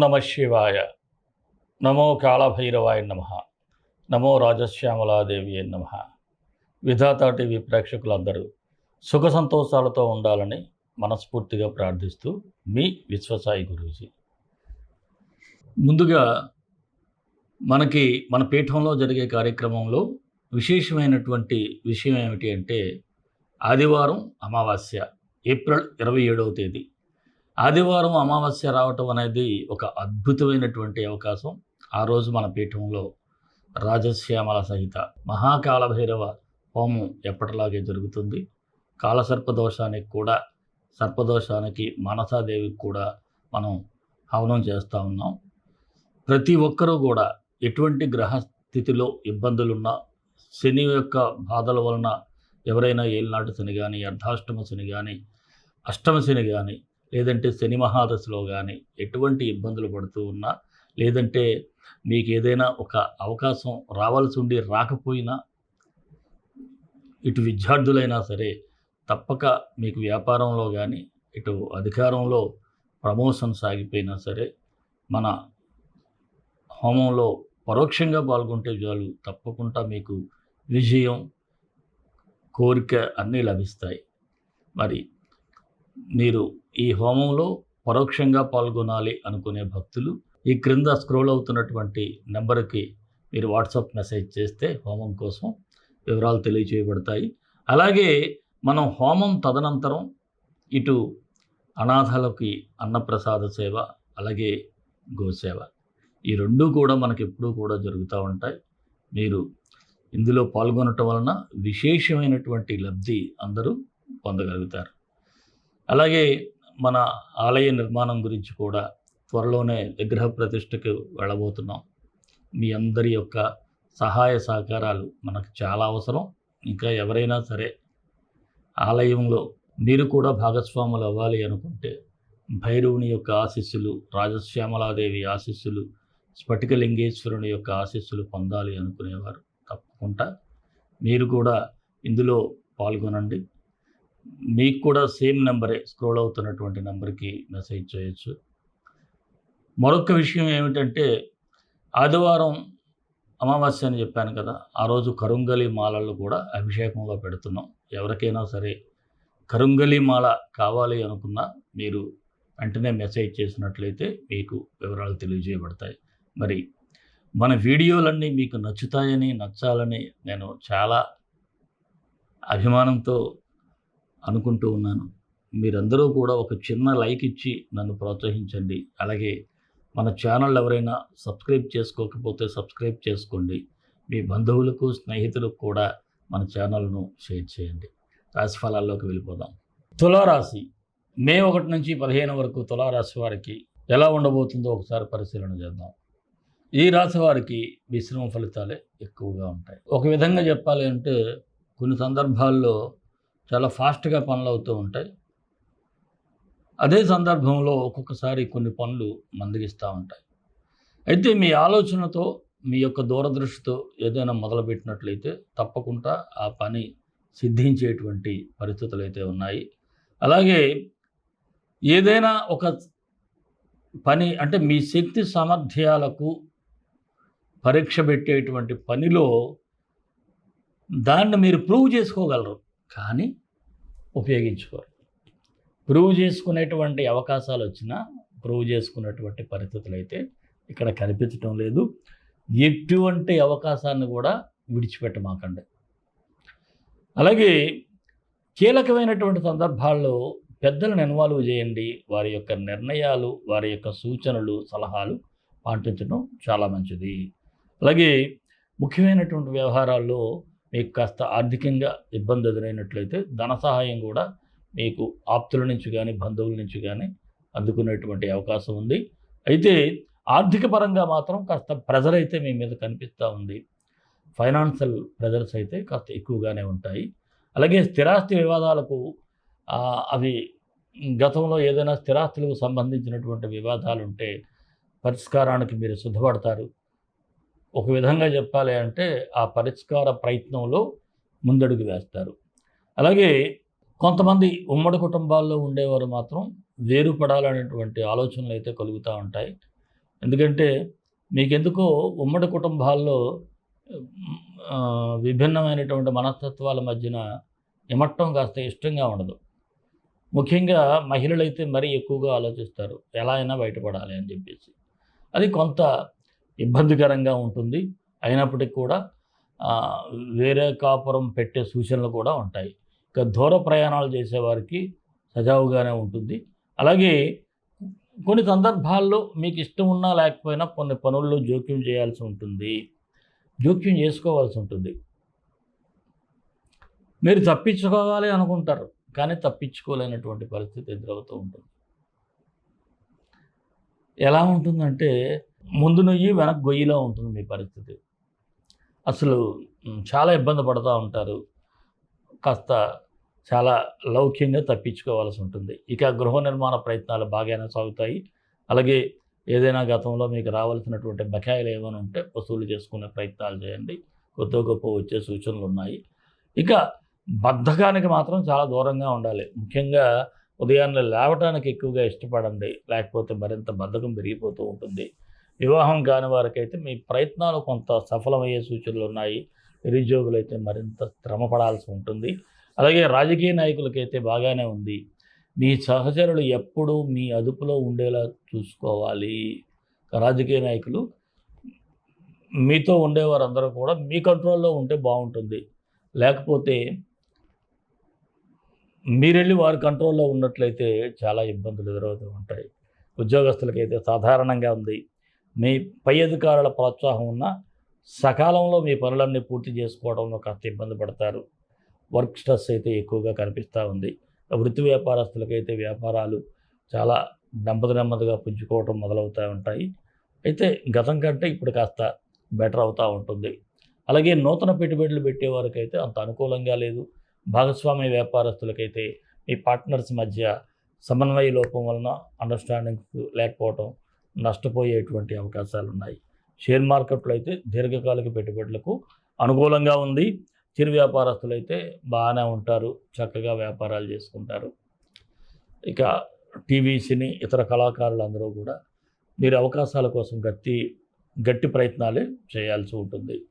నమ శివాయ. నమో కాళభైరవాయ నమ. నమో రాజశ్యామలాదేవి నమ. విధాత టీవీ ప్రేక్షకులందరూ సుఖ సంతోషాలతో ఉండాలని మనస్ఫూర్తిగా ప్రార్థిస్తూ మీ విశ్వసాయి గురూజీ. ముందుగా మనకి మన పీఠంలో జరిగే కార్యక్రమంలో విశేషమైనటువంటి విషయం ఏమిటి అంటే ఆదివారం అమావాస్య ఏప్రిల్ ఇరవై ఏడవ తేదీ. ఆదివారం అమావాస్య రావటం అనేది ఒక అద్భుతమైనటువంటి అవకాశం. ఆ రోజు మన పీఠంలో రాజశ్యామల సహిత మహాకాళభైరవ హోమం ఎప్పటిలాగే జరుగుతుంది. కాలసర్పదోషానికి కూడా సర్పదోషానికి మనసాదేవికి కూడా మనం హవనం చేస్తూ ఉన్నాం. ప్రతి ఒక్కరూ కూడా ఎటువంటి గ్రహ స్థితిలో ఇబ్బందులున్నా శని యొక్క బాధల వలన ఎవరైనా ఏలినాటి శని కానీ అర్ధాష్టమ శని కానీ అష్టమ శని కానీ లేదంటే శని మహాదశలో కానీ ఎటువంటి ఇబ్బందులు పడుతూ ఉన్నా లేదంటే మీకు ఏదైనా ఒక అవకాశం రావాల్సి ఉండి రాకపోయినా ఇటు విద్యార్థులైనా సరే తప్పక మీకు వ్యాపారంలో కానీ ఇటు అధికారంలో ప్రమోషన్ సాగిపోయినా సరే మన హోమంలో పరోక్షంగా పాల్గొంటే చాలు తప్పకుండా మీకు విజయం కోరిక అన్నీ లభిస్తాయి. మరి మీరు ఈ హోమంలో పరోక్షంగా పాల్గొనాలి అనుకునే భక్తులు ఈ క్రింద స్క్రోల్ అవుతున్నటువంటి నెంబర్కి మీరు వాట్సాప్ మెసేజ్ చేస్తే హోమం కోసం వివరాలు తెలియచేయబడతాయి. అలాగే మనం హోమం తదనంతరం ఇటు అనాథాలకి అన్నప్రసాద సేవ అలాగే గోసేవ ఈ రెండూ కూడా మనకి ఎప్పుడూ కూడా జరుగుతూ ఉంటాయి. మీరు ఇందులో పాల్గొనటం వలన విశేషమైనటువంటి లబ్ధి అందరూ పొందగలుగుతారు. అలాగే మన ఆలయ నిర్మాణం గురించి కూడా త్వరలోనే విగ్రహ ప్రతిష్టకు వెళ్ళబోతున్నాం. మీ అందరి యొక్క సహాయ సహకారాలు మనకు చాలా అవసరం. ఇంకా ఎవరైనా సరే ఆలయంలో మీరు కూడా భాగస్వాములు అవ్వాలి అనుకుంటే భైరవుని యొక్క ఆశీస్సులు రాజశ్యామలాదేవి ఆశీస్సులు స్ఫటికలింగేశ్వరుని యొక్క ఆశీస్సులు పొందాలి అనుకునేవారు తప్పకుండా. మీరు కూడా ఇందులో పాల్గొనండి. మీకు కూడా సేమ్ నెంబరే స్క్రోల్ అవుతున్నటువంటి నెంబర్కి మెసేజ్ చేయొచ్చు. మరొక విషయం ఏమిటంటే ఆదివారం అమావాస్య అని చెప్పాను కదా ఆ రోజు కరుంగలి మాలలు కూడా అభిషేకంలో పెడుతున్నాం. ఎవరికైనా సరే కరుంగలి మాల కావాలి అనుకున్నా మీరు వెంటనే మెసేజ్ చేసినట్లయితే మీకు వివరాలు తెలియజేయబడతాయి. మరి మన వీడియోలన్నీ మీకు నచ్చుతాయని నచ్చాలని నేను చాలా అభిమానంతో అనుకుంటూ ఉన్నాను. మీరందరూ కూడా ఒక చిన్న లైక్ ఇచ్చి నన్ను ప్రోత్సహించండి. అలాగే మన ఛానల్ ఎవరైనా సబ్స్క్రైబ్ చేసుకోకపోతే సబ్స్క్రైబ్ చేసుకోండి. మీ బంధువులకు స్నేహితులకు కూడా మన ఛానల్ను షేర్ చేయండి. రాశిఫలాల్లోకి వెళ్ళిపోదాం. తులారాశి. మే ఒకటి నుంచి పదిహేను వరకు తులారాశి వారికి ఎలా ఉండబోతుందో ఒకసారి పరిశీలన చేద్దాం. ఈ రాశి వారికి మిశ్రమ ఫలితాలే ఎక్కువగా ఉంటాయి. ఒక విధంగా చెప్పాలి అంటే కొన్ని సందర్భాల్లో చాలా ఫాస్ట్గా పనులు అవుతూ ఉంటాయి. అదే సందర్భంలో ఒక్కొక్కసారి కొన్ని పనులు మందగిస్తూ ఉంటాయి. అయితే మీ ఆలోచనతో మీ యొక్క దూరదృష్టితో ఏదైనా మొదలుపెట్టినట్లయితే తప్పకుండా ఆ పని సిద్ధించేటువంటి పరిస్థితులు అయితే ఉన్నాయి. అలాగే ఏదైనా ఒక పని అంటే మీ శక్తి సామర్థ్యాలకు పరీక్ష పెట్టేటువంటి పనిలో దాన్ని మీరు ప్రూవ్ చేసుకోగలరు. కానీ ఉపయోగించుకోరు. ప్రూవ్ చేసుకునేటువంటి అవకాశాలు వచ్చినా ప్రూవ్ చేసుకునేటువంటి పరిస్థితులు అయితే ఇక్కడ కనిపించటం లేదు. ఎటువంటి అవకాశాన్ని కూడా విడిచిపెట్టమాకండి. అలాగే కీలకమైనటువంటి సందర్భాల్లో పెద్దలను ఇన్వాల్వ్ చేయండి. వారి యొక్క నిర్ణయాలు వారి యొక్క సూచనలు సలహాలు పాటించడం చాలా మంచిది. అలాగే ముఖ్యమైనటువంటి వ్యవహారాల్లో మీకు కాస్త ఆర్థికంగా ఇబ్బంది ఎదురైనట్లయితే ధన సహాయం కూడా మీకు ఆప్తుల నుంచి కానీ బంధువుల నుంచి కానీ అందుకునేటువంటి అవకాశం ఉంది. అయితే ఆర్థిక పరంగా మాత్రం కాస్త ప్రెజర్ అయితే మీ మీద కనిపిస్తూ ఉంది. ఫైనాన్షియల్ ప్రెజర్స్ అయితే కాస్త ఎక్కువగానే ఉంటాయి. అలాగే స్థిరాస్తి వివాదాలకు అవి గతంలో ఏదైనా స్థిరాస్తులకు సంబంధించినటువంటి వివాదాలు ఉంటే పరిష్కారానికి మీరు సిద్ధపడతారు. ఒక విధంగా చెప్పాలి అంటే ఆ పరిష్కార ప్రయత్నంలో ముందడుగు వేస్తారు. అలాగే కొంతమంది ఉమ్మడి కుటుంబాల్లో ఉండేవారు మాత్రం వేరుపడాలనేటువంటి ఆలోచనలు అయితే కలుగుతూ ఉంటాయి. ఎందుకంటే మీకెందుకో ఉమ్మడి కుటుంబాల్లో విభిన్నమైనటువంటి మనస్తత్వాల మధ్యన ఇమట్టం కాస్త ఇష్టంగా ఉండదు. ముఖ్యంగా మహిళలైతే మరీ ఎక్కువగా ఆలోచిస్తారు ఎలా అయినా బయటపడాలి అని చెప్పేసి. అది కొంత ఇబ్బందికరంగా ఉంటుంది. అయినప్పటికీ కూడా వేరే కాపురం పెట్టే సూచనలు కూడా ఉంటాయి. ఇక దూర ప్రయాణాలు చేసేవారికి సజావుగానే ఉంటుంది. అలాగే కొన్ని సందర్భాల్లో మీకు ఇష్టం ఉన్నా లేకపోయినా కొన్ని పనుల్లో జోక్యం చేయాల్సి ఉంటుంది. జోక్యం చేసుకోవాల్సి ఉంటుంది. మీరు తప్పించుకోవాలి అనుకుంటారు కానీ తప్పించుకోలేనటువంటి పరిస్థితి ఎదురవుతూ ఉంటుంది. ఎలా ఉంటుందంటే ముందు నొయ్యి వెనక గొయ్యిలో ఉంటుంది మీ పరిస్థితి. అసలు చాలా ఇబ్బంది పడుతూ ఉంటారు. కాస్త చాలా లౌక్యంగా తప్పించుకోవాల్సి ఉంటుంది. ఇక గృహ నిర్మాణ ప్రయత్నాలు బాగానే సాగుతాయి. అలాగే ఏదైనా గతంలో మీకు రావాల్సినటువంటి బకాయిలు ఏమైనా ఉంటే వసూలు చేసుకునే ప్రయత్నాలు చేయండి. కొత్త గొప్ప వచ్చే సూచనలు ఉన్నాయి. ఇక బద్ధకానికి మాత్రం చాలా దూరంగా ఉండాలి. ముఖ్యంగా ఉదయాన్నే లేవటానికి ఎక్కువగా ఇష్టపడండి. లేకపోతే మరింత బద్ధకం పెరిగిపోతూ ఉంటుంది. వివాహం కాని వారికైతే మీ ప్రయత్నాలు కొంత సఫలమయ్యే సూచనలు ఉన్నాయి. నిరుద్యోగులు అయితే మరింత శ్రమ పడాల్సి ఉంటుంది. అలాగే రాజకీయ నాయకులకైతే బాగానే ఉంది. మీ సహచరులు ఎప్పుడూ మీ అదుపులో ఉండేలా చూసుకోవాలి. రాజకీయ నాయకులు మీతో ఉండేవారందరూ కూడా మీ కంట్రోల్లో ఉంటే బాగుంటుంది. లేకపోతే మీరెళ్ళి వారి కంట్రోల్లో ఉన్నట్లయితే చాలా ఇబ్బందులు ఎదురవుతూ ఉంటాయి. ఉద్యోగస్తులకైతే సాధారణంగా ఉంది. మీ పై అధికారుల ప్రోత్సాహం ఉన్న సకాలంలో మీ పనులన్నీ పూర్తి చేసుకోవడంలో కాస్త ఇబ్బంది పడతారు. వర్క్ స్ట్రెస్ అయితే ఎక్కువగా కనిపిస్తూ ఉంది. వృత్తి వ్యాపారస్తులకైతే వ్యాపారాలు చాలా నెమ్మది నెమ్మదిగా పుంజుకోవటం మొదలవుతూ ఉంటాయి. అయితే గతం కంటే ఇప్పుడు కాస్త బెటర్ అవుతూ ఉంటుంది. అలాగే నూతన పెట్టుబడులు పెట్టేవారికైతే అంత అనుకూలంగా లేదు. భాగస్వామ్య వ్యాపారస్తులకైతే మీ పార్ట్నర్స్ మధ్య సమన్వయ లోపం వలన అండర్స్టాండింగ్ లేకపోవటం నష్టపోయేటువంటి అవకాశాలు ఉన్నాయి షేర్ మార్కెట్లో అయితే దీర్ఘకాలిక పెట్టుబడులకు అనుకూలంగా ఉంది. చిరు వ్యాపారస్తులు అయితే బాగానే ఉంటారు. చక్కగా వ్యాపారాలు చేసుకుంటారు. ఇక టీవీ సినీ ఇతర కళాకారులు అందరూ కూడా మీరు అవకాశాల కోసం గట్టి గట్టి ప్రయత్నాలే చేయాల్సి ఉంటుంది.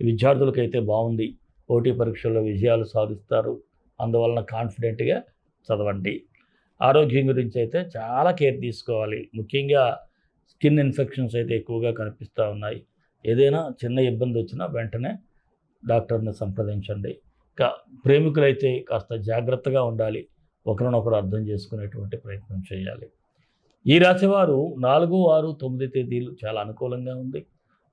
విద్యార్థులకైతే బాగుంది. పోటీ పరీక్షల్లో విజయాలు సాధిస్తారు. అందువలన కాన్ఫిడెంట్గా చదవండి. ఆరోగ్యం గురించి అయితే చాలా కేర్ తీసుకోవాలి. ముఖ్యంగా స్కిన్ ఇన్ఫెక్షన్స్ అయితే ఎక్కువగా కనిపిస్తూ ఉన్నాయి. ఏదైనా చిన్న ఇబ్బంది వచ్చినా వెంటనే డాక్టర్ని సంప్రదించండి. ఇంకా ప్రేమికులైతే కాస్త జాగ్రత్తగా ఉండాలి. ఒకరినొకరు అర్థం చేసుకునేటువంటి ప్రయత్నం చేయాలి. ఈ రాశివారు నాలుగు ఆరు తొమ్మిది తేదీలు చాలా అనుకూలంగా ఉంది.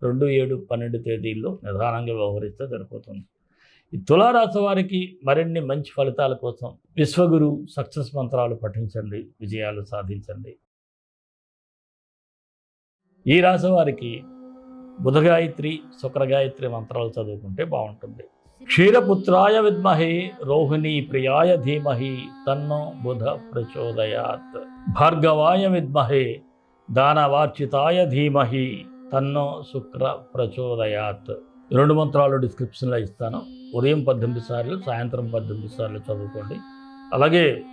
రెండు ఏడు పన్నెండు తేదీల్లో నిదానంగా వ్యవహరిస్తే సరిపోతుంది. ఈ తులారాశి వారికి మరిన్ని మంచి ఫలితాల కోసం విశ్వగురు సక్సెస్ మంత్రాలు పఠించండి. విజయాలు సాధించండి. ఈ రాశి వారికి బుధగాయత్రి శుక్రగాయత్రి మంత్రాలు చదువుకుంటే బాగుంటుంది. క్షీరపుత్రాయ విద్మహే రోహిణి ప్రియాయ ధీమహి తన్నో బుధ ప్రచోదయాత్. భార్గవాయ విద్మహే దానవార్చితాయ ధీమహి తన్నో శుక్ర ప్రచోదయాత్. రెండు మంత్రాలు డిస్క్రిప్షన్లో ఇస్తాను. ఉదయం పద్దెనిమిది సార్లు సాయంత్రం పద్దెనిమిది సార్లు చదువుకోండి. అలాగే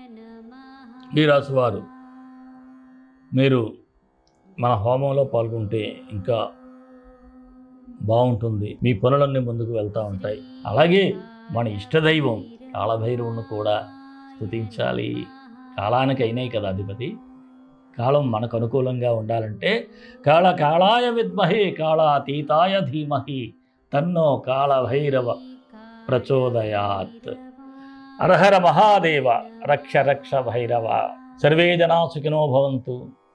ఈ రాశివారు మీరు మన హోమంలో పాల్గొంటే ఇంకా బాగుంటుంది. మీ పనులన్నీ ముందుకు వెళ్తూ ఉంటాయి. అలాగే మన ఇష్టదైవం కాళభైరవుని కూడా స్తుతించాలి. కాలానికి అయినాయి కదా అధిపతి. కాలం మనకు అనుకూలంగా ఉండాలంటే కాళ కాళాయ విద్మహే కాళాతీతాయ ధీమహి తన్నో కాళభైరవ ప్రచోదయాత్. అర్హర మహాదేవ రక్ష రక్ష భైరవ. సర్వే జనా సుఖినో భవంతు.